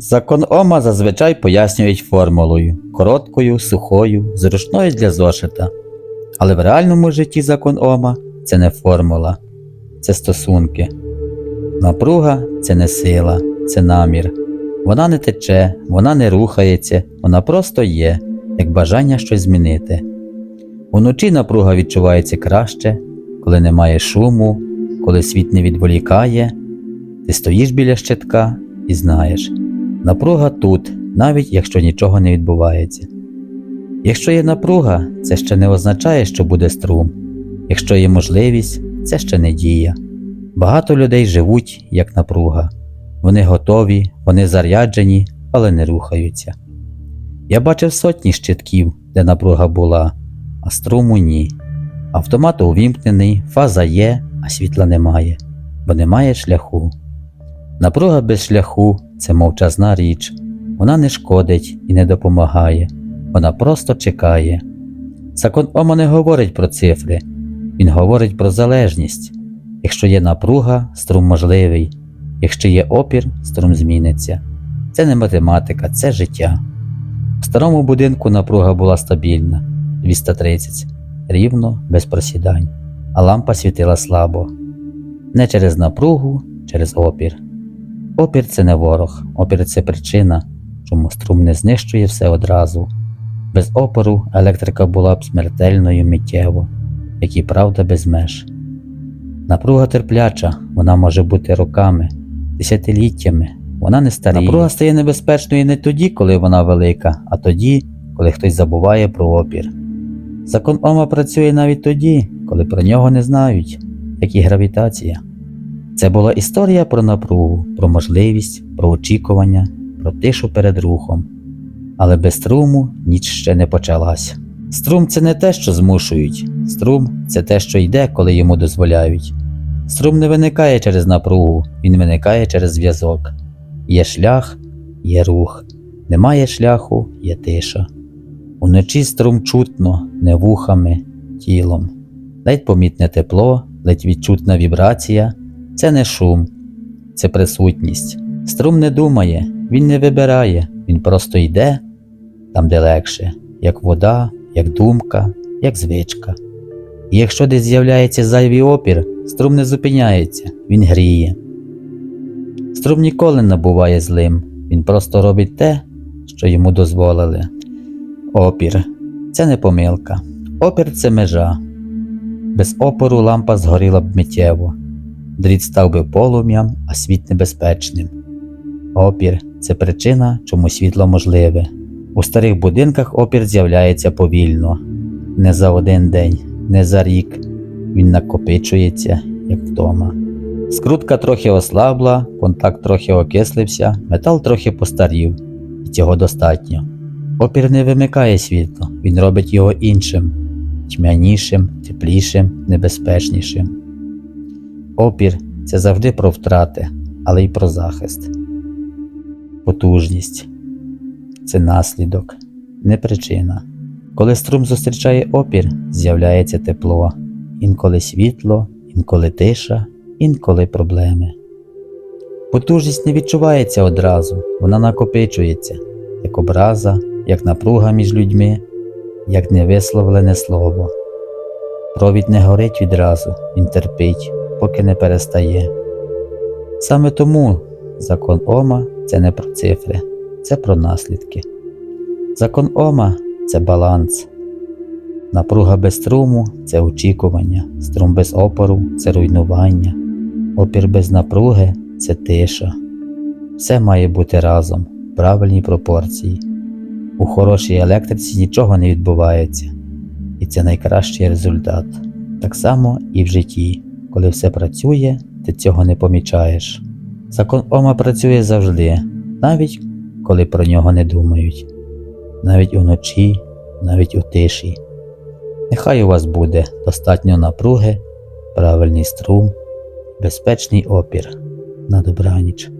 Закон Ома зазвичай пояснюють формулою короткою, сухою, зручною для зошита. Але в реальному житті закон Ома це не формула, це стосунки. Напруга це не сила, це намір. Вона не тече, вона не рухається, вона просто є, як бажання щось змінити. Уночі напруга відчувається краще, коли немає шуму, коли світ не відволікає. Ти стоїш біля щитка і знаєш, напруга тут, навіть якщо нічого не відбувається. Якщо є напруга, це ще не означає, що буде струм. Якщо є можливість, це ще не дія. Багато людей живуть як напруга. Вони готові, вони заряджені, але не рухаються. Я бачив сотні щитків, де напруга була, а струму ні. Автомат увімкнений, фаза є, а світла немає, бо немає шляху. Напруга без шляху це мовчазна річ, вона не шкодить і не допомагає, вона просто чекає. Закон Ома не говорить про цифри, він говорить про залежність. Якщо є напруга, струм можливий, якщо є опір, струм зміниться. Це не математика, це життя. В старому будинку напруга була стабільна 230, рівно, без просідань, а лампа світила слабо. Не через напругу, через опір. Опір це не ворог, опір це причина, чому струм не знищує все одразу. Без опору електрика була б смертельною миттєво, як і правда без меж. Напруга терпляча, вона може бути роками, десятиліттями, вона не старіє. Напруга стає небезпечною не тоді, коли вона велика, а тоді, коли хтось забуває про опір. Закон Ома працює навіть тоді, коли про нього не знають, як і гравітація. Це була історія про напругу, про можливість, про очікування, про тишу перед рухом. Але без струму ніч ще не почалась. Струм це не те, що змушують, струм це те, що йде, коли йому дозволяють. Струм не виникає через напругу, він виникає через зв'язок. Є шлях, є рух, немає шляху, є тиша. Уночі струм чутно, не вухами, тілом. Ледь помітне тепло, ледь відчутна вібрація це не шум, це присутність. Струм не думає, він не вибирає, він просто йде там, де легше, як вода, як думка, як звичка. І якщо десь з'являється зайвий опір, струм не зупиняється, він гріє. Струм ніколи не буває злим, він просто робить те, що йому дозволили. Опір це не помилка. Опір це межа. Без опору лампа згоріла б миттєво. Дріт став би полум'ям, а світ небезпечним. Опір це причина, чому світло можливе. У старих будинках опір з'являється повільно, не за один день, не за рік. Він накопичується, як вдома. Скрутка трохи ослабла, контакт трохи окислився, метал трохи постарів, і цього достатньо. Опір не вимикає світло, він робить його іншим, тьмянішим, теплішим, небезпечнішим. Опір це завжди про втрати, але й про захист. Потужність це наслідок, не причина. Коли струм зустрічає опір, з'являється тепло, інколи світло, інколи тиша, інколи проблеми. Потужність не відчувається одразу, вона накопичується, як образа, як напруга між людьми, як невисловлене слово. Провід не горить відразу, він терпить, поки не перестає. Саме тому закон Ома це не про цифри, це про наслідки. Закон Ома це баланс. Напруга без струму це очікування, струм без опору це руйнування, опір без напруги це тиша. Все має бути разом, в правильній пропорції. У хорошій електриці нічого не відбувається, і це найкращий результат. Так само і в житті, коли все працює, ти цього не помічаєш. Закон Ома працює завжди, навіть коли про нього не думають, навіть уночі, навіть у тиші. Нехай у вас буде достатньо напруги, правильний струм, безпечний опір на добраніч.